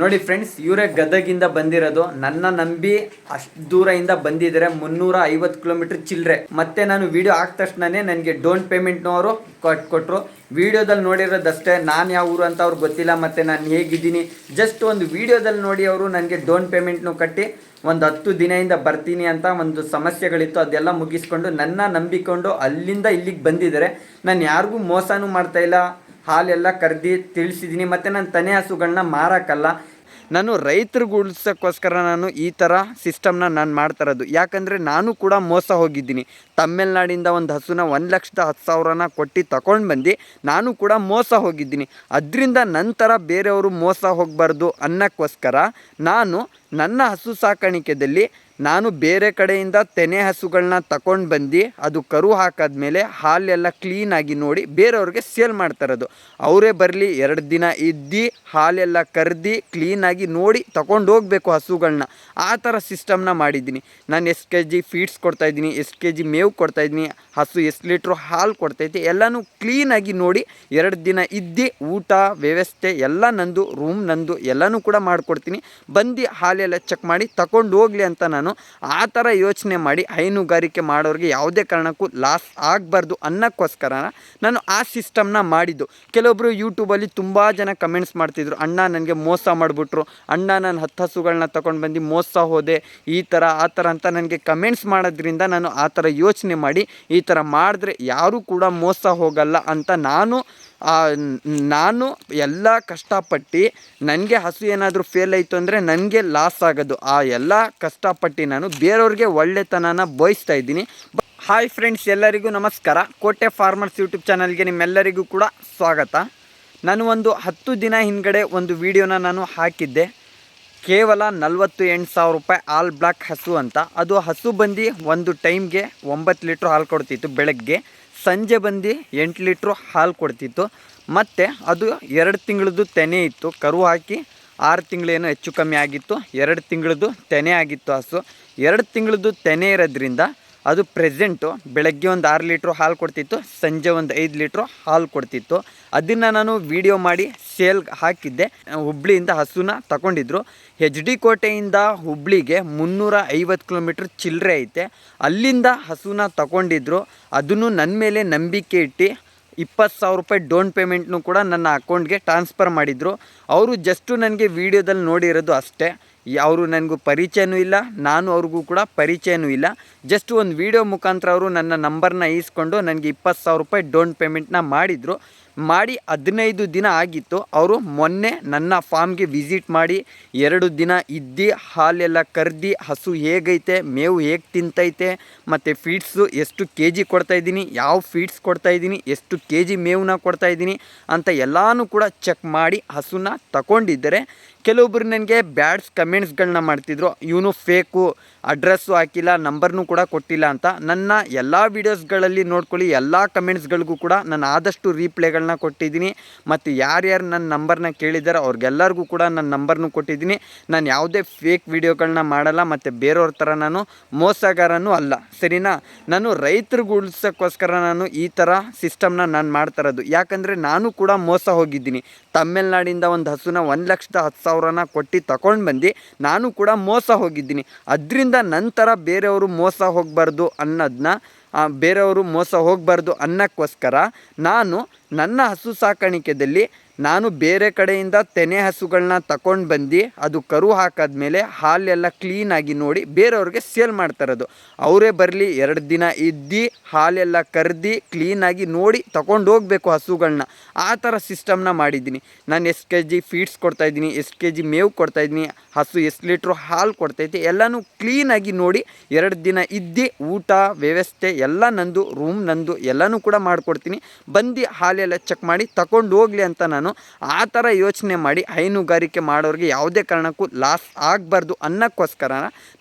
ನೋಡಿ ಫ್ರೆಂಡ್ಸ್ ಇವರೇ ಗದಗಿಂದ ಬಂದಿರೋದು. ನನ್ನ ನಂಬಿ ಅಷ್ಟು ದೂರದಿಂದ ಬಂದಿದ್ದಾರೆ ಮುನ್ನೂರ ಐವತ್ತು ಕಿಲೋಮೀಟರ್ ಚಿಲ್ಲರೆ ಮತ್ತೆ ನಾನು ವಿಡಿಯೋ ಹಾಕಿದ ತಕ್ಷಣನೇ ನನಗೆ ಡೋನ್ ಪೇಮೆಂಟ್ನವರು ಕೊಟ್ ಕೊಟ್ಟರು ವಿಡಿಯೋದಲ್ಲಿ ನೋಡಿರೋದಷ್ಟೇ, ನಾನು ಯಾವ ಊರು ಅಂತ ಅವ್ರು ಗೊತ್ತಿಲ್ಲ, ಮತ್ತು ನಾನು ಹೇಗಿದ್ದೀನಿ. ಜಸ್ಟ್ ಒಂದು ವಿಡಿಯೋದಲ್ಲಿ ನೋಡಿ ಅವರು ನನಗೆ ಡೋನ್ ಪೇಮೆಂಟ್ನು ಕಟ್ಟಿ, ಒಂದು ಹತ್ತು ದಿನದಿಂದ ಬರ್ತೀನಿ ಅಂತ ಒಂದು ಸಮಸ್ಯೆಗಳಿತ್ತು, ಅದೆಲ್ಲ ಮುಗಿಸ್ಕೊಂಡು ನನ್ನ ನಂಬಿಕೊಂಡು ಅಲ್ಲಿಂದ ಇಲ್ಲಿಗೆ ಬಂದಿದ್ದಾರೆ. ನಾನು ಯಾರಿಗೂ ಮೋಸನೂ ಮಾಡ್ತಾ ಇಲ್ಲ. ಹಾಲೆಲ್ಲ ಕರೆದಿ ತಿಳಿಸಿದ್ದೀನಿ ಮತ್ತು ನಾನು ತನೆ ಹಸುಗಳನ್ನ ಮಾರಕ್ಕಲ್ಲ ನಾನು ರೈತರು ಉಳಿಸೋಕ್ಕೋಸ್ಕರ ನಾನು ಈ ಥರ ಸಿಸ್ಟಮ್ನ ನಾನು ಮಾಡ್ತಾ ಇರೋದು ಯಾಕಂದರೆ ನಾನು ಕೂಡ ಮೋಸ ಹೋಗಿದ್ದೀನಿ. ತಮಿಳ್ನಾಡಿಂದ ಒಂದು ಹಸುನ ಒಂದು ಲಕ್ಷದ ಹತ್ತು ಸಾವಿರನ ಕೊಟ್ಟು ತಗೊಂಡು ಬಂದು, ನಾನು ಕೂಡ ಮೋಸ ಹೋಗಿದ್ದೀನಿ. ಅದರಿಂದ ನಂತರ ಬೇರೆಯವರು ಮೋಸ ಹೋಗಬಾರ್ದು ಅನ್ನೋಕ್ಕೋಸ್ಕರ ನಾನು ನನ್ನ ಹಸು ಸಾಕಾಣಿಕೆಯಲ್ಲಿ ನಾನು ಬೇರೆ ಕಡೆಯಿಂದ ತೆನೆ ಹಸುಗಳನ್ನ ತಗೊಂಡು ಬಂದು ಅದು ಕರು ಹಾಕಾದ್ಮೇಲೆ ಹಾಲೆಲ್ಲ ಕ್ಲೀನಾಗಿ ನೋಡಿ ಬೇರೆಯವ್ರಿಗೆ ಸೇಲ್ ಮಾಡ್ತಾರದು ಅವರೇ ಬರಲಿ, ಎರಡು ದಿನ ಇದ್ದು ಹಾಲೆಲ್ಲ ಕರೆದು ಕ್ಲೀನಾಗಿ ನೋಡಿ ತಗೊಂಡು ಹೋಗಬೇಕು ಹಸುಗಳನ್ನ ಆ ಥರ ಸಿಸ್ಟಮ್ನ ಮಾಡಿದ್ದೀನಿ. ನಾನು ಎಷ್ಟು ಕೆ ಜಿ ಫೀಡ್ಸ್ ಕೊಡ್ತಾಯಿದ್ದೀನಿ ಎಷ್ಟು ಕೆ ಜಿ ಮೇವು ಕೊಡ್ತಾಯಿದ್ದೀನಿ ಹಸು ಎಷ್ಟು ಲೀಟ್ರು ಹಾಲು ಕೊಡ್ತೈತಿ ಎಲ್ಲನೂ ಕ್ಲೀನಾಗಿ ನೋಡಿ ಎರಡು ದಿನ ಇದ್ದು ಊಟ, ವ್ಯವಸ್ಥೆ ಎಲ್ಲ ನಂದು ರೂಮ್ ನಂದು ಎಲ್ಲನೂ ಕೂಡ ಮಾಡಿಕೊಡ್ತೀನಿ. ಬಂದು ಹಾಲೆಲ್ಲ ಚೆಕ್ ಮಾಡಿ ತಗೊಂಡು ಹೋಗಲಿ ಅಂತ ನಾನು ಆ ಥರ ಯೋಚನೆ ಮಾಡಿ ಹೈನುಗಾರಿಕೆ ಮಾಡೋರಿಗೆ ಯಾವುದೇ ಕಾರಣಕ್ಕೂ ಲಾಸ್ ಆಗಬಾರ್ದು ಅನ್ನೋಕ್ಕೋಸ್ಕರ ನಾನು ಆ ಸಿಸ್ಟಮ್ನ ಮಾಡಿದ್ದು. ಕೆಲವೊಬ್ಬರು ಯೂಟ್ಯೂಬಲ್ಲಿ ತುಂಬ ಜನ ಕಮೆಂಟ್ಸ್ ಮಾಡ್ತಿದ್ರು, ಅಣ್ಣ ನನಗೆ ಮೋಸ ಮಾಡಿಬಿಟ್ರು, ಅಣ್ಣ ನಾನು ಹತ್ತು ಹಸುಗಳನ್ನ ತೊಗೊಂಡು ಬಂದು ಮೋಸ ಹೋದೆ, ಈ ಥರ, ಆ ಥರ ಅಂತ ನನಗೆ ಕಮೆಂಟ್ಸ್ ಮಾಡೋದ್ರಿಂದ ನಾನು ಆ ಥರ ಯೋಚನೆ ಮಾಡಿ ಈ ಥರ ಮಾಡಿದ್ರೆ ಯಾರೂ ಕೂಡ ಮೋಸ ಹೋಗಲ್ಲ ಅಂತ ನಾನು ನಾನು ಎಲ್ಲ ಕಷ್ಟಪಟ್ಟು ನನಗೆ ಹಸು ಏನಾದರೂ ಫೇಲ್ ಆಯಿತು ಅಂದರೆ ನನಗೆ ಲಾಸ್ ಆಗೋದು. ಆ ಎಲ್ಲ ಕಷ್ಟಪಟ್ಟು ನಾನು ಬೇರೆಯವ್ರಿಗೆ ಒಳ್ಳೆತನನ ಬಯಸ್ತಾ ಇದ್ದೀನಿ. ಹಾಯ್ ಫ್ರೆಂಡ್ಸ್ ಎಲ್ಲರಿಗೂ ನಮಸ್ಕಾರ. ಕೋಟೆ ಫಾರ್ಮರ್ಸ್ ಯೂಟ್ಯೂಬ್ ಚಾನಲ್ಗೆ ನಿಮ್ಮೆಲ್ಲರಿಗೂ ಕೂಡ ಸ್ವಾಗತ. ನಾನು ಒಂದು ಹತ್ತು ದಿನ ಹಿಂದ್ಗಡೆ ಒಂದು ವಿಡಿಯೋನ ನಾನು ಹಾಕಿದ್ದೆ. ಕೇವಲ ನಲ್ವತ್ತು ಎಂಟು ಸಾವಿರ ರೂಪಾಯಿ ಆಲ್ ಬ್ಲಾಕ್ ಹಸು ಅಂತ. ಅದು ಹಸು ಬಂದು ಒಂದು ಟೈಮ್ಗೆ ಒಂಬತ್ತು ಲೀಟ್ರ್ ಹಾಲು ಕೊಡ್ತಿತ್ತು ಬೆಳಗ್ಗೆ. ಸಂಜೆ ಬಂದು ಎಂಟು ಲೀಟ್ರು ಹಾಲು ಕೊಡ್ತಿತ್ತು. ಮತ್ತು ಅದು ಎರಡು ತಿಂಗಳದ್ದು ತೆನೆ ಇತ್ತು. ಕರು ಹಾಕಿ ಆರು ತಿಂಗಳೇನೋ ಹೆಚ್ಚು ಕಮ್ಮಿ ಆಗಿತ್ತು. ಎರಡು ತಿಂಗಳದ್ದು ತೆನೆ ಆಗಿತ್ತು ಹಸು. ಎರಡು ತಿಂಗಳದ್ದು ತೆನೆ ಇರೋದ್ರಿಂದ ಅದು ಪ್ರೆಸೆಂಟು. ಬೆಳಗ್ಗೆ ಒಂದು ಆರು ಲೀಟ್ರು ಹಾಲು ಕೊಡ್ತಿತ್ತು, ಸಂಜೆ ಒಂದು ಐದು ಲೀಟ್ರು ಹಾಲು ಕೊಡ್ತಿತ್ತು. ಅದನ್ನು ನಾನು ವಿಡಿಯೋ ಮಾಡಿ ಸೇಲ್ ಹಾಕಿದ್ದೆ. ಹುಬ್ಳಿಯಿಂದ ಹಸುನ ತಗೊಂಡಿದ್ರು. ಹೆಚ್ ಡಿ ಕೋಟೆಯಿಂದ ಹುಬ್ಳಿಗೆ ಮುನ್ನೂರ ಐವತ್ತು ಕಿಲೋಮೀಟ್ರ್ ಚಿಲ್ಲರೆ ಐತೆ. ಅಲ್ಲಿಂದ ಹಸುನ ತಗೊಂಡಿದ್ರು. ಅದನ್ನು ನನ್ನ ಮೇಲೆ ನಂಬಿಕೆ ಇಟ್ಟು ಇಪ್ಪತ್ತು ಸಾವಿರ ರೂಪಾಯಿ ಡೌನ್ ಪೇಮೆಂಟ್ನು ಕೂಡ ನನ್ನ ಅಕೌಂಟ್ಗೆ ಟ್ರಾನ್ಸ್ಫರ್ ಮಾಡಿದರು. ಅವರು ಜಸ್ಟು ನನಗೆ ವೀಡಿಯೋದಲ್ಲಿ ನೋಡಿರೋದು ಅಷ್ಟೇ. ಅವರು ನನಗೂ ಪರಿಚಯನೂ ಇಲ್ಲ, ನಾನು ಅವ್ರಿಗೂ ಕೂಡ ಪರಿಚಯನೂ ಇಲ್ಲ. ಜಸ್ಟ್ ಒಂದು ವಿಡಿಯೋ ಮುಖಾಂತರ ಅವರು ನನ್ನ ನಂಬರ್ನ ಈಸ್ಕೊಂಡು ನನಗೆ ಇಪ್ಪತ್ತು ಸಾವಿರ ರೂಪಾಯಿ ಡೌನ್ ಪೇಮೆಂಟ್ನ ಮಾಡಿದರು. ಮಾಡಿ ಹದಿನೈದು ದಿನ ಆಗಿತ್ತು, ಅವರು ಮೊನ್ನೆ ನನ್ನ ಫಾರ್ಮ್ಗೆ ವಿಸಿಟ್ ಮಾಡಿ ಎರಡು ದಿನ ಇದ್ದು, ಹಾಲೆಲ್ಲ ಕರ್ದು, ಹಸು ಹೇಗೈತೆ, ಮೇವು ಹೇಗೆ ತಿಂತೈತೆ, ಮತ್ತು ಫೀಡ್ಸು ಎಷ್ಟು ಕೆ ಜಿ ಕೊಡ್ತಾಯಿದ್ದೀನಿ ಯಾವ ಫೀಡ್ಸ್ ಕೊಡ್ತಾಯಿದ್ದೀನಿ ಎಷ್ಟು ಕೆ ಜಿ ಮೇವನ್ನ ಕೊಡ್ತಾಯಿದ್ದೀನಿ ಅಂತ ಎಲ್ಲನೂ ಕೂಡ ಚೆಕ್ ಮಾಡಿ ಹಸುನ ತಗೊಂಡಿದ್ದರೆ. ಕೆಲವೊಬ್ಬರು ನನಗೆ ಬ್ಯಾಡ್ಸ್ ಕಮೆಂಟ್ಸ್ಗಳನ್ನ ಮಾಡ್ತಿದ್ರು, ಇವನು ಫೇಕು, ಅಡ್ರೆಸ್ಸು ಹಾಕಿಲ್ಲ, ನಂಬರ್ನೂ ಕೂಡ ಕೊಟ್ಟಿಲ್ಲ ಅಂತ. ನನ್ನ ಎಲ್ಲ ವೀಡಿಯೋಸ್ಗಳಲ್ಲಿ ನೋಡ್ಕೊಳ್ಳಿ, ಎಲ್ಲ ಕಮೆಂಟ್ಸ್ಗಳಿಗೂ ಕೂಡ ನಾನು ಆದಷ್ಟು ರೀಪ್ಲೇಗಳನ್ನ ಕೊಟ್ಟಿದ್ದೀನಿ. ಮತ್ತು ಯಾರ್ಯಾರು ನನ್ನ ನಂಬರ್ನ ಕೇಳಿದ್ದಾರೆ ಅವ್ರಿಗೆಲ್ಲರಿಗೂ ಕೂಡ ನನ್ನ ನಂಬರ್ನು ಕೊಟ್ಟಿದ್ದೀನಿ. ನಾನು ಯಾವುದೇ ಫೇಕ್ ವೀಡಿಯೋಗಳನ್ನ ಮಾಡಲ್ಲ, ಮತ್ತು ಬೇರೆಯವ್ರ ಥರ ನಾನು ಮೋಸಗಾರನೂ ಅಲ್ಲ. ಸರಿನಾ? ನಾನು ರೈತರಿಗೆ ಉಳಿಸೋಕ್ಕೋಸ್ಕರ ನಾನು ಈ ಥರ ಸಿಸ್ಟಮ್ನ ನಾನು ಮಾಡ್ತಾ ಇರೋದು. ಯಾಕಂದರೆ ನಾನು ಕೂಡ ಮೋಸ ಹೋಗಿದ್ದೀನಿ. ತಮಿಳ್ನಾಡಿಂದ ಒಂದು ಹಸುನ ಒಂದು ಲಕ್ಷದ ಹತ್ತು ಸಾವಿರನ ಕೊಟ್ಟು ತಗೊಂಡು ಬಂದು, ನಾನು ಕೂಡ ಮೋಸ ಹೋಗಿದ್ದೀನಿ. ಅದರಿಂದ ನಂತರ ಬೇರೆಯವರು ಮೋಸ ಹೋಗಬಾರ್ದು ಅನ್ನೋದನ್ನ ಬೇರೆಯವರು ಮೋಸ ಹೋಗಬಾರ್ದು ಅನ್ನೋಕ್ಕೋಸ್ಕರ ನಾನು ನನ್ನ ಹಸು ಸಾಕಾಣಿಕೆಯಲ್ಲಿ ನಾನು ಬೇರೆ ಕಡೆಯಿಂದ ತೆನೆ ಹಸುಗಳನ್ನ ತಗೊಂಡು ಬಂದು ಅದು ಕರು ಹಾಕಾದ್ಮೇಲೆ ಹಾಲೆಲ್ಲ ಕ್ಲೀನಾಗಿ ನೋಡಿ ಬೇರೆಯವ್ರಿಗೆ ಸೇಲ್ ಮಾಡ್ತಾರದು ಅವರೇ ಬರಲಿ, ಎರಡು ದಿನ ಇದ್ದು ಹಾಲೆಲ್ಲ ಕರೆದು ಕ್ಲೀನಾಗಿ ನೋಡಿ ತಗೊಂಡು ಹೋಗಬೇಕು ಹಸುಗಳನ್ನ ಆ ಥರ ಸಿಸ್ಟಮ್ನ ಮಾಡಿದ್ದೀನಿ. ನಾನು ಎಷ್ಟು ಕೆ ಜಿ ಫೀಡ್ಸ್ ಕೊಡ್ತಾಯಿದ್ದೀನಿ ಎಷ್ಟು ಕೆ ಜಿ ಮೇವು ಕೊಡ್ತಾಯಿದ್ದೀನಿ ಹಸು ಎಷ್ಟು ಲೀಟ್ರು ಹಾಲು ಕೊಡ್ತೈತಿ ಎಲ್ಲನೂ ಕ್ಲೀನಾಗಿ ನೋಡಿ ಎರಡು ದಿನ ಇದ್ದು ಊಟ, ವ್ಯವಸ್ಥೆ ಎಲ್ಲ ನಂದು ರೂಮ್ ನಂದು ಎಲ್ಲನೂ ಕೂಡ ಮಾಡಿಕೊಡ್ತೀನಿ. ಬಂದು ಹಾಲೆಲ್ಲ ಚೆಕ್ ಮಾಡಿ ತಗೊಂಡು ಹೋಗಲಿ ಅಂತ ನಾನು ಆ ಥರ ಯೋಚನೆ ಮಾಡಿ ಹೈನುಗಾರಿಕೆ ಮಾಡೋರಿಗೆ ಯಾವುದೇ ಕಾರಣಕ್ಕೂ ಲಾಸ್ ಆಗಬಾರ್ದು ಅನ್ನೋಕ್ಕೋಸ್ಕರ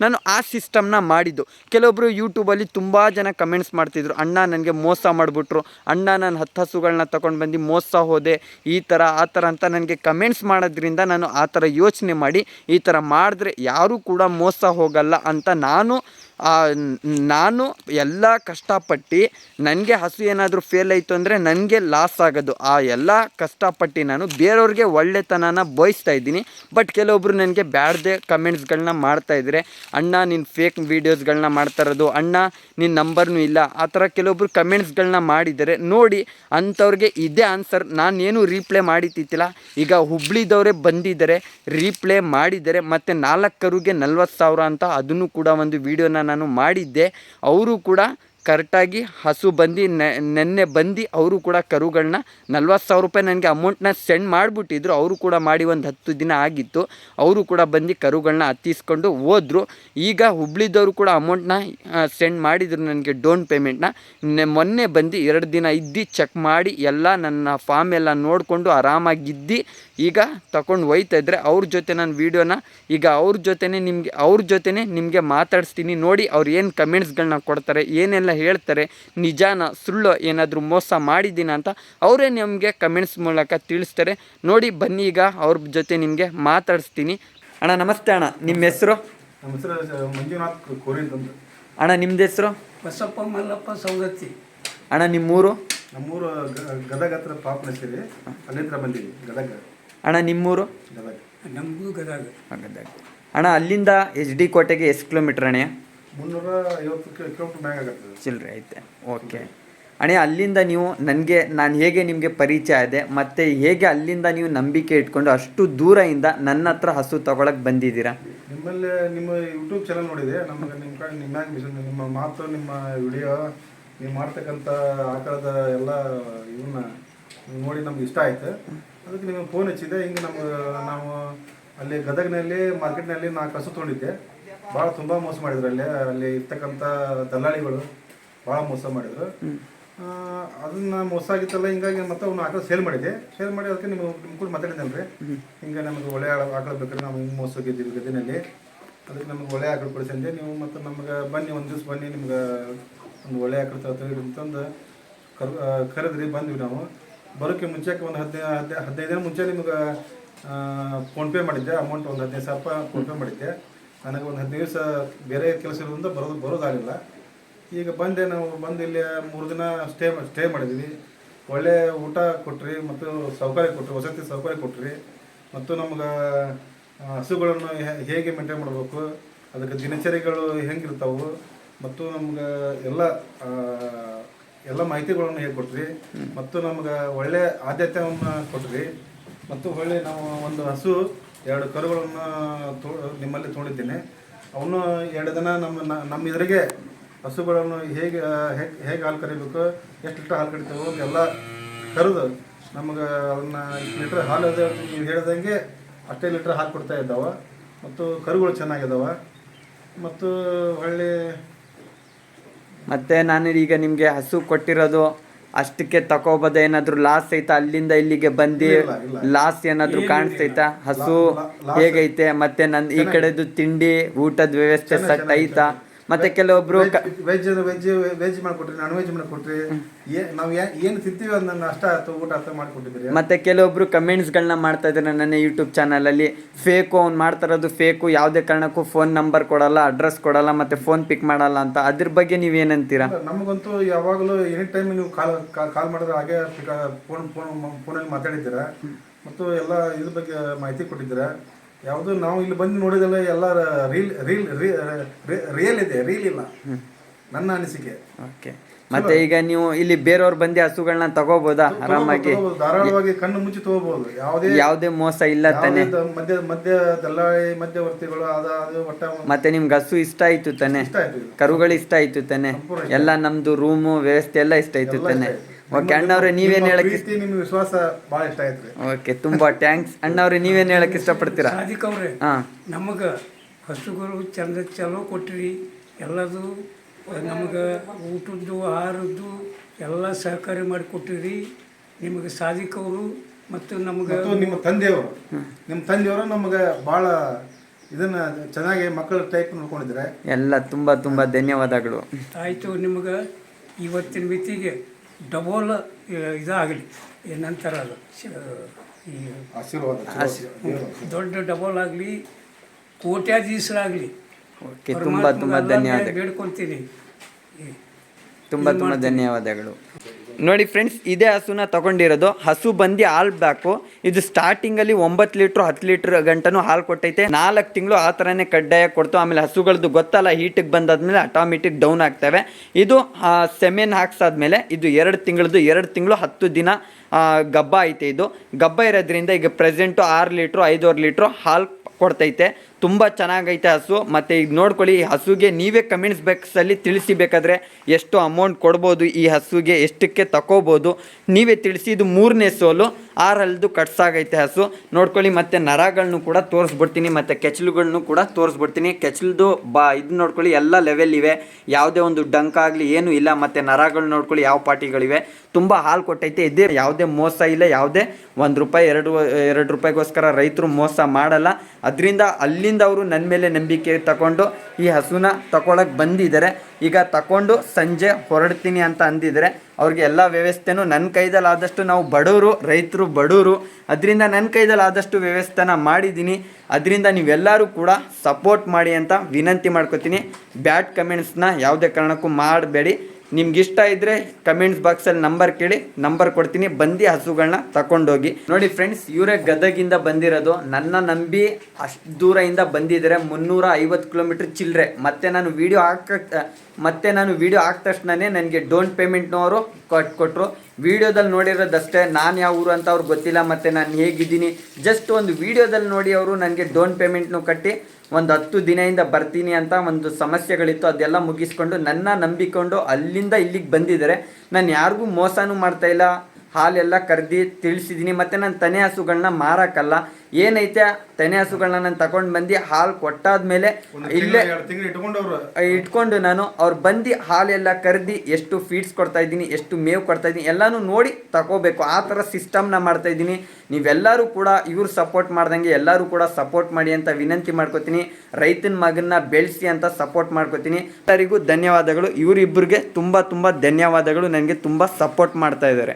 ನಾನು ಆ ಸಿಸ್ಟಮ್ನ ಮಾಡಿದ್ದು. ಕೆಲವೊಬ್ಬರು ಯೂಟ್ಯೂಬಲ್ಲಿ ತುಂಬ ಜನ ಕಮೆಂಟ್ಸ್ ಮಾಡ್ತಿದ್ರು, ಅಣ್ಣ ನನಗೆ ಮೋಸ ಮಾಡಿಬಿಟ್ರು, ಅಣ್ಣ ನಾನು ಹತ್ತು ಹಸುಗಳನ್ನ ತೊಗೊಂಡು ಬಂದು ಮೋಸ ಹೋದೆ, ಈ ಥರ, ಆ ಥರ ಅಂತ ನನಗೆ ಕಮೆಂಟ್ಸ್ ಮಾಡೋದ್ರಿಂದ ನಾನು ಆ ಥರ ಯೋಚನೆ ಮಾಡಿ ಈ ಥರ ಮಾಡಿದ್ರೆ ಯಾರೂ ಕೂಡ ಮೋಸ ಹೋಗಲ್ಲ ಅಂತ ನಾನು ನಾನು ಎಲ್ಲ ಕಷ್ಟಪಟ್ಟು ನನಗೆ ಹಸು ಏನಾದರೂ ಫೇಲ್ ಆಯಿತು ಅಂದರೆ ನನಗೆ ಲಾಸ್ ಆಗೋದು. ಆ ಎಲ್ಲ ಕಷ್ಟಪಟ್ಟು ನಾನು ಬೇರೆಯವ್ರಿಗೆ ಒಳ್ಳೆತನನ ಬಯಸ್ತಾ ಇದ್ದೀನಿ. ಬಟ್ ಕೆಲವೊಬ್ಬರು ನನಗೆ ಬ್ಯಾಡ್ದೆ ಕಮೆಂಟ್ಸ್ಗಳನ್ನ ಮಾಡ್ತಾ ಇದ್ದರೆ ಅಣ್ಣ ನಿನ್ನ ಫೇಕ್ ವೀಡಿಯೋಸ್ಗಳನ್ನ ಮಾಡ್ತಾ ಇರೋದು. ಅಣ್ಣ ನಿನ್ನ ನಂಬರ್ನೂ ಇಲ್ಲ. ಆ ಥರ ಕೆಲವೊಬ್ರು ಕಮೆಂಟ್ಸ್ಗಳನ್ನ ಮಾಡಿದರೆ ನೋಡಿ ಅಂಥವ್ರಿಗೆ ಇದೇ ಆನ್ಸರ್ ನಾನೇನು ರೀಪ್ಲೇ ಮಾಡಿತ್ತಿಲ್ಲ ಈಗ ಹುಬ್ಳಿದವರೇ ಬಂದಿದ್ದಾರೆ ರೀಪ್ಲೇ ಮಾಡಿದರೆ ಮತ್ತು ನಾಲ್ಕರಿಗೆ ಕರುಗೆ ನಲ್ವತ್ತು ಸಾವಿರ ಅಂತ ಅದನ್ನು ಕೂಡ ಒಂದು ವಿಡಿಯೋನ ನಾನು ಮಾಡಿದ್ದೆ ಅವರು ಕೂಡ ಕರೆಕ್ಟಾಗಿ ಹಸು ಬಂದು ನೆನ್ನೆ ಬಂದು ಅವರು ಕೂಡ ಕರುಗಳನ್ನ ನಲ್ವತ್ತು ಸಾವಿರ ರೂಪಾಯಿ ನನಗೆ ಅಮೌಂಟ್ನ ಸೆಂಡ್ ಮಾಡಿಬಿಟ್ಟಿದ್ರು. ಅವರು ಕೂಡ ಮಾಡಿ ಒಂದು ಹತ್ತು ದಿನ ಆಗಿತ್ತು. ಅವರು ಕೂಡ ಬಂದು ಕರುಗಳನ್ನ ಹತ್ತಿಸ್ಕೊಂಡು ಹೋದರು. ಈಗ ಹುಬ್ಳಿದವರು ಕೂಡ ಅಮೌಂಟ್ನ ಸೆಂಡ್ ಮಾಡಿದರು ನನಗೆ ಡೋನ್ ಪೇಮೆಂಟ್ನ. ಮೊನ್ನೆ ಬಂದು ಎರಡು ದಿನ ಇದ್ದು ಚೆಕ್ ಮಾಡಿ ಎಲ್ಲ ನನ್ನ ಫಾರ್ಮ್ ಎಲ್ಲ ನೋಡಿಕೊಂಡು ಆರಾಮಾಗಿದ್ದು. ಈಗ ತಗೊಂಡು ಹೋಯ್ತಾ ಇದ್ದರೆ ಅವ್ರ ಜೊತೆ ನಾನು ವೀಡಿಯೋನ, ಈಗ ಅವ್ರ ಜೊತೆನೇ ನಿಮಗೆ, ಅವ್ರ ಜೊತೆ ನಿಮಗೆ ಮಾತಾಡಿಸ್ತೀನಿ. ನೋಡಿ ಅವ್ರು ಏನು ಕಮೆಂಟ್ಸ್ಗಳನ್ನ ಕೊಡ್ತಾರೆ, ಏನೆಲ್ಲ ಹೇಳ್ತಾರೆ ನಿಜಾನ ಸುಳ್ಳು ಏನಾದರೂ ಮೋಸ ಮಾಡಿದ್ದೀನ ಅಂತ ಅವರೇ ನಮಗೆ ಕಮೆಂಟ್ಸ್ ಮೂಲಕ ತಿಳಿಸ್ತಾರೆ. ನೋಡಿ ಬನ್ನಿ ಈಗ ಅವ್ರ ಜೊತೆ ನಿಮಗೆ ಮಾತಾಡಿಸ್ತೀನಿ. ಅಣ್ಣ ನಮಸ್ತೆ ಅಣ್ಣ. ನಿಮ್ಮ ಹೆಸರು? ನಮ್ಮ ಹೆಸರು ಮಂಜುನಾಥ್ ಕೋರಿ ಅಂತ. ಅಣ್ಣ ನಿಮ್ದು ಹೆಸರು? ಬಸಪ್ಪ ಮಲ್ಲಪ್ಪ ಸೌದತ್ತಿ ಅಣ್ಣ ನಿಮ್ಮೂರು? ನಮ್ಮೂರು ಗದಗ ಹತ್ರ ಪಾಪನಶ್ಶೇರಿ ಅಲ್ಲಿಂದ ಬಂದೀವಿ ಗದಗ. ಅಣ್ಣ ನಿಮ್ಮೂರು? ಗದಗ. ನಮಗೂ ಗದಗ. ಗದಗ. ಅಣ್ಣ ಅಲ್ಲಿಂದ ಎಚ್ ಡಿ ಕೋಟೆಗೆ ಎಷ್ಟು ಕಿಲೋಮೀಟ್ರ್ ಅಣ್ಣ? ಮುನ್ನೂರ ಐವತ್ತು ಕಿಲೋಮೀಟರ್ ಮ್ಯಾಗ ಆಗತ್ತದೆ ಚಿಲ್ಲರೆ ಐತೆ. ಓಕೆ. ಅಣೆ ಅಲ್ಲಿಂದ ನೀವು ನನಗೆ ನಾನು ಹೇಗೆ ನಿಮಗೆ ಪರಿಚಯ ಇದೆ ಮತ್ತು ಹೇಗೆ ಅಲ್ಲಿಂದ ನೀವು ನಂಬಿಕೆ ಇಟ್ಕೊಂಡು ಅಷ್ಟು ದೂರದಿಂದ ನನ್ನ ಹತ್ರ ಹಸು ತಗೊಳಕ್ಕೆ ಬಂದಿದ್ದೀರಾ? ನಿಮ್ಮಲ್ಲಿ ನಿಮ್ಮ ಯೂಟ್ಯೂಬ್ ಚಾನಲ್ ನೋಡಿದೆ. ನಮಗೆ ನಿಮ್ಮ ಕಡೆ ನಿಮ್ಮ ಮಿಷನ್ ನಿಮ್ಮ ಮಾತು ನಿಮ್ಮ ವಿಡಿಯೋ ನೀವು ಮಾಡ್ತಕ್ಕಂಥ ಆಕಾರದ ಎಲ್ಲ ಇವನ್ನ ನೋಡಿ ನಮ್ಗೆ ಇಷ್ಟ ಆಯ್ತು. ಅದಕ್ಕೆ ನಿಮಗೆ ಫೋನ್ ಹಚ್ಚಿದೆ. ಹಿಂಗೆ ನಮ್ಗೆ ನಾವು ಅಲ್ಲಿ ಗದಗಿನಲ್ಲಿ ಮಾರ್ಕೆಟ್ನಲ್ಲಿ ನಾಲ್ಕು ಹಸು ತೊಗೊಂಡಿದ್ದೆ. ಭಾಳ ತುಂಬ ಮೋಸ ಮಾಡಿದ್ರು. ಅಲ್ಲಿ ಅಲ್ಲಿ ಇರ್ತಕ್ಕಂಥ ದಲ್ಲಾಳಿಗಳು ಭಾಳ ಮೋಸ ಮಾಡಿದ್ರು. ಅದನ್ನ ಮೋಸ ಆಗಿತ್ತಲ್ಲ ಹಿಂಗಾಗಿ ಮತ್ತೆ ಅವ್ನು ಆಕಳು ಸೇಲ್ ಮಾಡಿದೆ. ಸೇಲ್ ಮಾಡಿ ಅದಕ್ಕೆ ನಿಮ್ಗೆ ನಿಮ್ಮ ಕೂಡ ಮಾತಾಡಿದ್ದಲ್ರಿ ಹಿಂಗೆ ನಮಗೆ ಒಳ್ಳೆ ಆಕಳು ಬೇಕಾದ್ರೆ ನಾವು ಹಿಂಗೆ ಮೋಸ ಹೋಗಿದ್ದೀವಿ ಗದಿನಲ್ಲಿ ಅದಕ್ಕೆ ನಮಗೆ ಒಳ್ಳೆ ಆಕಳು ಕೊಡಿಸಂದೆ ನೀವು ಮತ್ತು ನಮ್ಗೆ ಬನ್ನಿ ಒಂದು ದಿವ್ಸ ಬನ್ನಿ ನಿಮ್ಗೆ ಒಂದು ಒಳ್ಳೆ ಆಕಳ ತಗೊಳ್ತೀವಿ ಅಂತಂದು ಕರ್ ಕರೆದ್ರಿ ಬಂದ್ವಿ ನಾವು. ಬರೋಕ್ಕೆ ಮುಂಚೆಕ್ಕೆ ಒಂದು ಹದಿನೈದು ಹದಿನೈದು ಹದಿನೈದು ದಿನ ಮುಂಚೆ ನಿಮ್ಗೆ ಫೋನ್ಪೇ ಮಾಡಿದ್ದೆ. ಅಮೌಂಟ್ ಒಂದು ಹದಿನೈದು ಸಾವಿರ ರೂಪಾಯಿ ಫೋನ್ಪೇ ಮಾಡಿದ್ದೆ. ನನಗೆ ಒಂದು ಹದಿನೈದು ದಿವಸ ಬೇರೆ ಕೆಲಸ ಇರೋದ್ರಿಂದ ಬರೋದು ಬರೋದಾಗಿಲ್ಲ ಈಗ ಬಂದೆ ನಾವು ಬಂದು ಇಲ್ಲಿ ಮೂರು ದಿನ ಸ್ಟೇ ಸ್ಟೇ ಮಾಡಿದ್ವಿ. ಒಳ್ಳೆ ಊಟ ಕೊಟ್ರಿ ಮತ್ತು ಸೌಕರ್ಯ ಕೊಟ್ಟರು ವಸತಿ ಸೌಕರ್ಯ ಕೊಟ್ರಿ. ಮತ್ತು ನಮ್ಗೆ ಹಸುಗಳನ್ನು ಹೇಗೆ ಮೇಂಟೈನ್ ಮಾಡಬೇಕು ಅದಕ್ಕೆ ದಿನಚರಿಗಳು ಹೆಂಗಿರ್ತಾವು ಮತ್ತು ನಮ್ಗೆ ಎಲ್ಲ ಎಲ್ಲ ಮಾಹಿತಿಗಳನ್ನು ಹೇಳ್ಕೊಟ್ರಿ ಮತ್ತು ನಮ್ಗೆ ಒಳ್ಳೆಯ ಆದ್ಯತೆಯನ್ನು ಕೊಟ್ರಿ ಮತ್ತು ಒಳ್ಳೆ ನಾವು ಒಂದು ಹಸು ಎರಡು ಕರುಗಳನ್ನು ತೋ ನಿಮ್ಮಲ್ಲಿ ತೊಗೊಂಡಿದ್ದೇನೆ ಅವನು ಎರಡು ದಿನ ನಮ್ಮ ನಮ್ಮ ಇದರಿಗೆ ಹಸುಗಳನ್ನು ಹೇಗೆ ಹೇಗೆ ಹೇಗೆ ಹಾಲು ಕರಿಬೇಕು, ಎಷ್ಟು ಲೀಟ್ರ್ ಹಾಲು ಕರಿತೇವೆ ಎಲ್ಲ ಕರೆದು ನಮಗೆ ಅದನ್ನು ಇಷ್ಟು ಲೀಟ್ರ್ ಹಾಲು ಅದೇ ನೀವು ಹೇಳ್ದಂಗೆ ಅಷ್ಟೇ ಲೀಟ್ರ್ ಹಾಲು ಕೊಡ್ತಾ ಇದ್ದಾವೆ. ಮತ್ತು ಕರುಗಳು ಚೆನ್ನಾಗಿದ್ದಾವೆ ಮತ್ತು ಒಳ್ಳೆ ಮತ್ತು ನಾನು ಈಗ ನಿಮಗೆ ಹಸು ಕೊಟ್ಟಿರೋದು ಅಷ್ಟಕ್ಕೆ ತಕೋಬೋದ ಏನಾದ್ರು ಲಾಸ್ ಐತಾ ಅಲ್ಲಿಂದ ಇಲ್ಲಿಗೆ ಬಂದು. ಲಾಸ್ ಏನಾದ್ರು ಕಾಣಿಸ್ತೈತಾ ಹಸು ಹೇಗೈತೆ? ಮತ್ತೆ ನನ್ನ ಈ ಕಡೆದು ತಿಂಡಿ ಊಟದ ವ್ಯವಸ್ಥೆ ಸಟ್ ಐತಾ? ಮತ್ತೆ ಕೆಲವೊಬ್ರು ವೆಜ್ ವೆಜ್ ವೆಜ್ ಮಾಡಿಕೊಟ್ರಿ ನಾನ್ ವೆಜ್ ಮಾಡಿಕೊಟ್ರಿ ನಾವು ಏನು ತಿಂತೀವಿ ಅದನ್ನ ಅಷ್ಟ ಆಯ್ತು ಊಟ ಅರ್ಥ ಮಾಡ್ಕೊಟ್ಟಿದ್ರಿ ಮತ್ತೆ ಕೆಲವೊಬ್ರು ಕಮೆಂಟ್ಸ್ಗಳನ್ನ ಮಾಡ್ತಾ ಇದ್ದಾರೆ ನನ್ನ ಯೂಟ್ಯೂಬ್ ಚಾನಲಲ್ಲಿ ಫೇಕು ಅವ್ನು ಮಾಡ್ತಾರದು ಫೇಕು ಯಾವುದೇ ಕಾರಣಕ್ಕೂ ಫೋನ್ ನಂಬರ್ ಕೊಡಲ್ಲ ಅಡ್ರೆಸ್ ಕೊಡಲ್ಲ ಮತ್ತೆ ಫೋನ್ ಪಿಕ್ ಮಾಡಲ್ಲ ಅಂತ. ಅದ್ರ ಬಗ್ಗೆ ನೀವೇನಂತೀರಾ ನಮಗಂತೂ ಯಾವಾಗಲೂ ಎನಿ ಟೈಮ್ ನೀವು ಕಾಲ್ ಕಾಲ್ ಮಾಡಿದ್ರೆ ಹಾಗೆ ಫೋನ್ ಫೋನ್ ಫೋನಲ್ಲಿ ಮಾತಾಡಿದ್ದೀರಾ. ಮತ್ತು ಎಲ್ಲ ಇದ್ರ ಬಗ್ಗೆ ಮಾಹಿತಿ ಕೊಟ್ಟಿದ್ದೀರಾ. ಯಾವುದು ನಾವು ಇಲ್ಲಿ ಬಂದು ನೋಡಿದೆಲ್ಲ ಎಲ್ಲ ರೀಲ್ ರೀಲ್ ರಿಯಲ್ ಇದೆ ರೀಲ್ ಇಲ್ಲ. ನನ್ನ ಅನಿಸಿಕೆ. ಓಕೆ ಮತ್ತೆ ಈಗ ನೀವು ಇಲ್ಲಿ ಬೇರೆಯವ್ರು ಬಂದು ಹಸುಗಳನ್ನ ತಗೋಬೋದಾ? ಆರಾಮಾಗಿ? ಧಾರಾಳವಾಗಿ ಕಣ್ಣು ಮುಚ್ಚಿ ತಗೋಬಹುದು ಯಾವುದೇ ಯಾವುದೇ ಮೋಸ ಇಲ್ಲ ತಾನೆ? ಮಧ್ಯ ಮಧ್ಯ ದಲ್ಲಾಳಿ ಮಧ್ಯವರ್ತಿಗಳು ಅದ ಅದು ಒಟ್ಟ ಮತ್ತೆ ನಿಮ್ಗೆ ಹಸು ಇಷ್ಟ ಆಯ್ತು ತಾನೆ. ಕರುಗಳು ಇಷ್ಟ ಆಯ್ತು ತಾನೆ? ಎಲ್ಲ ನಮ್ದು ರೂಮು ವ್ಯವಸ್ಥೆ ಎಲ್ಲ ಇಷ್ಟ ಆಯ್ತು ತಾನೆ. ಓಕೆ ಅಣ್ಣವ್ರೆ ನೀವೇನು ನೀವೇನ್ ಹೇಳಕ್ ಪ್ರೀತಿ ನಿಮ್ಮ ವಿಶ್ವಾಸ ಬಹಳ ಇಷ್ಟ ಆಯ್ತು ರೀ ಓಕೆ ತುಂಬಾ ಥ್ಯಾಂಕ್ಸ್ ಅಣ್ಣವ್ರೆ ನೀವೇನು ಹೇಳಕ್ ಇಷ್ಟಪಡ್ತೀರಾ? ಸಾಧಿಕ್ ಅವ್ರೆ ಹಾಂ. ನಮಗೆ ಹಸುಗಳು ಚಂದ ಚಲೋ ಕೊಟ್ಟಿರಿ ಎಲ್ಲದು ನಮಗೆ ಊಟದ್ದು ಆಹಾರದ್ದು ಎಲ್ಲ ಸಹಕಾರಿ ಮಾಡಿ ಕೊಟ್ಟಿರಿ. ನಿಮಗೆ ಸಾಧಿಕ್ ಅವರು ಮತ್ತು ನಮಗೆ ಮತ್ತು ನಿಮ್ಮ ತಂದೆಯವರು. ನಿಮ್ಮ ತಂದೆಯವರು ನಮಗೆ ಭಾಳ ಇದನ್ನ ಚೆನ್ನಾಗಿ ಮಕ್ಕಳ ಟೈಪ್ ನೋಡ್ಕೊಂಡಿದ್ದಾರೆ. ಎಲ್ಲ ತುಂಬಾ ತುಂಬಾ ಧನ್ಯವಾದಗಳು. ಆಯಿತು ನಿಮಗೆ ಇವತ್ತಿನ ಮಿತಿಗೆ ಡಬೋಲ್ ಇದಾಗಲಿ. ಏನಂತಾರೆ ಅದು ಈ ಆಶೀರ್ವಾದ ದೊಡ್ಡ ಡಬೋಲ್ ಆಗಲಿ ಕೋಟ್ಯಾಧೀಶರಾಗಲಿ. ಓಕೆ ತುಂಬ ತುಂಬ ಧನ್ಯವಾದಗಳು. ಬೇಡ್ಕೊಂತೀನಿ. ತುಂಬ ತುಂಬ ಧನ್ಯವಾದಗಳು. ನೋಡಿ ಫ್ರೆಂಡ್ಸ್, ಇದೇ ಹಸುನ ತಗೊಂಡಿರೋದು. ಹಸು ಬಂದು ಹಾಲು ಬ್ಯಾಕು. ಇದು ಸ್ಟಾರ್ಟಿಂಗಲ್ಲಿ ಒಂಬತ್ತು ಲೀಟ್ರ್, ಹತ್ತು ಲೀಟ್ರ್ ಗಂಟನೂ ಹಾಲು ಕೊಟ್ಟೈತೆ. ನಾಲ್ಕು ತಿಂಗಳು ಆ ಥರನೇ ಕಡ್ಡಾಯ ಕೊಡ್ತು. ಆಮೇಲೆ ಹಸುಗಳದ್ದು ಗೊತ್ತಲ್ಲ ಹೀಟಿಗೆ ಬಂದಾದ್ಮೇಲೆ ಆಟೋಮೆಟಿಕ್ ಡೌನ್ ಆಗ್ತವೆ. ಇದು ಸೆಮೆನ್ ಹಾಕ್ಸಾದ್ಮೇಲೆ ಇದು ಎರಡು ತಿಂಗಳದ್ದು ಎರಡು ತಿಂಗಳು ಹತ್ತು ದಿನ ಗಬ್ಬ ಐತೆ ಇದು. ಗಬ್ಬ ಇರೋದ್ರಿಂದ ಈಗ ಪ್ರೆಸೆಂಟು ಆರು ಲೀಟ್ರು, ಐದೂವರೆ ಲೀಟ್ರು ಹಾಲು ಕೊಡ್ತೈತೆ. ತುಂಬ ಚೆನ್ನಾಗೈತೆ ಹಸು. ಮತ್ತು ಈಗ ನೋಡ್ಕೊಳ್ಳಿ, ಈ ಹಸುಗೆ ನೀವೇ ಕಮೆಂಟ್ಸ್ ಬಾಕ್ಸಲ್ಲಿ ತಿಳಿಸಿ ಬೇಕಾದ್ರೆ ಎಷ್ಟು ಅಮೌಂಟ್ ಕೊಡ್ಬೋದು, ಈ ಹಸುಗೆ ಎಷ್ಟಕ್ಕೆ ತಗೋಬೋದು ನೀವೇ ತಿಳಿಸಿ, ಇದು ಮೂರನೇ ಸೋಲು. ಆರಲ್ದು ಕಟ್ಸಾಗೈತೆ ಹಸು. ನೋಡ್ಕೊಳ್ಳಿ, ಮತ್ತು ನರಗಳನ್ನು ಕೂಡ ತೋರಿಸ್ಬಿಡ್ತೀನಿ, ಮತ್ತು ಕೆಚ್ಚಲುಗಳನ್ನು ಕೂಡ ತೋರಿಸ್ಬಿಡ್ತೀನಿ. ಕೆಚ್ಚಲದು ಬಾ, ಇದು ನೋಡ್ಕೊಳ್ಳಿ, ಎಲ್ಲ ಲೆವೆಲ್ ಇವೆ. ಯಾವುದೇ ಒಂದು ಡಂಕ್ ಆಗಲಿ, ಏನೂ ಇಲ್ಲ. ಮತ್ತು ನರಗಳು ನೋಡ್ಕೊಳ್ಳಿ, ಯಾವ ಪಾಟಿಗಳಿವೆ. ತುಂಬ ಹಾಲು ಕೊಟ್ಟೈತೆ. ಇದೇ ಯಾವುದೇ ಮೋಸ ಇಲ್ಲ. ಯಾವುದೇ ಒಂದು ರೂಪಾಯಿ, ಎರಡು ಎರಡು ರೂಪಾಯಿಗೋಸ್ಕರ ರೈತರು ಮೋಸ ಮಾಡಲ್ಲ. ಅದರಿಂದ ಅಲ್ಲಿಂದ ಅವರು ನನ್ನ ಮೇಲೆ ನಂಬಿಕೆ ತಗೊಂಡು ಈ ಹಸುನ ತಗೊಳಕ್ಕೆ ಬಂದಿದ್ದಾರೆ. ಈಗ ತಗೊಂಡು ಸಂಜೆ ಹೊರಡ್ತೀನಿ ಅಂತ ಅಂದಿದ್ದಾರೆ. ಅವ್ರಿಗೆ ಎಲ್ಲ ವ್ಯವಸ್ಥೆನೂ ನನ್ನ ಕೈದಲ್ಲಿ ಆದಷ್ಟು ನಾವು ಬಡವರು, ರೈತರು ಬಡವರು ಅದರಿಂದ ನನ್ನ ಕೈದಲ್ಲಿ ಆದಷ್ಟು ವ್ಯವಸ್ಥೆನ ಮಾಡಿದ್ದೀನಿ. ಅದರಿಂದ ನೀವೆಲ್ಲರೂ ಕೂಡ ಸಪೋರ್ಟ್ ಮಾಡಿ ಅಂತ ವಿನಂತಿ ಮಾಡ್ಕೊತೀನಿ. ಬ್ಯಾಡ್ ಕಮೆಂಟ್ಸ್ನ ಯಾವುದೇ ಕಾರಣಕ್ಕೂ ಮಾಡಬೇಡಿ. ನಿಮ್ಗೆ ಇಷ್ಟ ಇದ್ರೆ ಕಮೆಂಟ್ಸ್ ಬಾಕ್ಸಲ್ಲಿ ನಂಬರ್ ಕೇಳಿ ನಂಬರ್ ಕೊಡ್ತೀನಿ. ಬಂದು ಹಸುಗಳನ್ನ ತಗೊಂಡೋಗಿ ನೋಡಿ ಫ್ರೆಂಡ್ಸ್ ಇವರೇ ಗದಗಿಂದ ಬಂದಿರೋದು. ನನ್ನ ನಂಬಿ ಅಷ್ಟು ದೂರದಿಂದ ಬಂದಿದ್ರೆ ಮುನ್ನೂರ ಐವತ್ತು ಕಿಲೋಮೀಟ್ರ್ ಚಿಲ್ಲರೆ ಮತ್ತೆ ನಾನು ವಿಡಿಯೋ ಹಾಕ ಮತ್ತೆ ನಾನು ವಿಡಿಯೋ ಹಾಕಿದ ತಕ್ಷಣನೇ ನನಗೆ ಡೋಂಟ್ ಪೇಮೆಂಟ್ನವರು ಕೊಟ್ಟು ಕೊಟ್ಟರು ವಿಡಿಯೋದಲ್ಲಿ ನೋಡಿರೋದಷ್ಟೇ, ನಾನು ಯಾವ ಊರು ಅಂತ ಅವ್ರಿಗೆ ಗೊತ್ತಿಲ್ಲ, ಮತ್ತು ನಾನು ಹೇಗಿದ್ದೀನಿ. ಜಸ್ಟ್ ಒಂದು ವಿಡಿಯೋದಲ್ಲಿ ನೋಡಿ ಅವರು ನನಗೆ ಡೋಂಟ್ ಪೇಮೆಂಟ್ನು ಕಟ್ಟಿ, ಒಂದು ಹತ್ತು ದಿನದಿಂದ ಬರ್ತೀನಿ ಅಂತ ಒಂದು ಸಮಸ್ಯೆಗಳಿತ್ತು, ಅದೆಲ್ಲ ಮುಗಿಸ್ಕೊಂಡು ನನ್ನ ನಂಬಿಕೊಂಡು ಅಲ್ಲಿಂದ ಇಲ್ಲಿಗೆ ಬಂದಿದ್ದಾರೆ. ನಾನು ಯಾರಿಗೂ ಮೋಸನೂ ಮಾಡ್ತಾ ಇಲ್ಲ. ಹಾಲೆಲ್ಲ ಕರೆದಿ ತಿಳಿಸಿದ್ದೀನಿ ಮತ್ತು ನಾನು ತನೆ ಹಸುಗಳನ್ನ ಮಾರಕ್ಕಲ್ಲ ಏನೈತೆ ತನೆ ಹಸುಗಳನ್ನ ನಾನು ತಗೊಂಡು ಬಂದು ಹಾಲು ಕೊಟ್ಟಾದ್ಮೇಲೆ ಮೇಲೆ ಇಲ್ಲೇ ಇಟ್ಕೊಂಡು ನಾನು ಅವ್ರು ಬಂದು ಹಾಲೆಲ್ಲ ಕರೆದಿ ಎಷ್ಟು ಫೀಡ್ಸ್ ಕೊಡ್ತಾ ಇದ್ದೀನಿ ಎಷ್ಟು ಮೇವು ಕೊಡ್ತಾ ಇದ್ದೀನಿ ಎಲ್ಲನೂ ನೋಡಿ ತಗೋಬೇಕು ಆ ಥರ ಸಿಸ್ಟಮ್ನ ಮಾಡ್ತಾ ಇದ್ದೀನಿ. ನೀವೆಲ್ಲರೂ ಕೂಡ ಇವ್ರು ಸಪೋರ್ಟ್ ಮಾಡ್ದಂಗೆ ಎಲ್ಲರೂ ಕೂಡ ಸಪೋರ್ಟ್ ಮಾಡಿ ಅಂತ ವಿನಂತಿ ಮಾಡ್ಕೋತೀನಿ. ರೈತನ ಮಗನ್ನ ಬೆಳೆಸಿ ಅಂತ ಸಪೋರ್ಟ್ ಮಾಡ್ಕೋತೀನಿ. ಎಲ್ಲರಿಗೂ ಧನ್ಯವಾದಗಳು. ಇವರಿಬ್ಬರಿಗೆ ತುಂಬ ತುಂಬ ಧನ್ಯವಾದಗಳು. ನನಗೆ ತುಂಬ ಸಪೋರ್ಟ್ ಮಾಡ್ತಾ ಇದ್ದಾರೆ.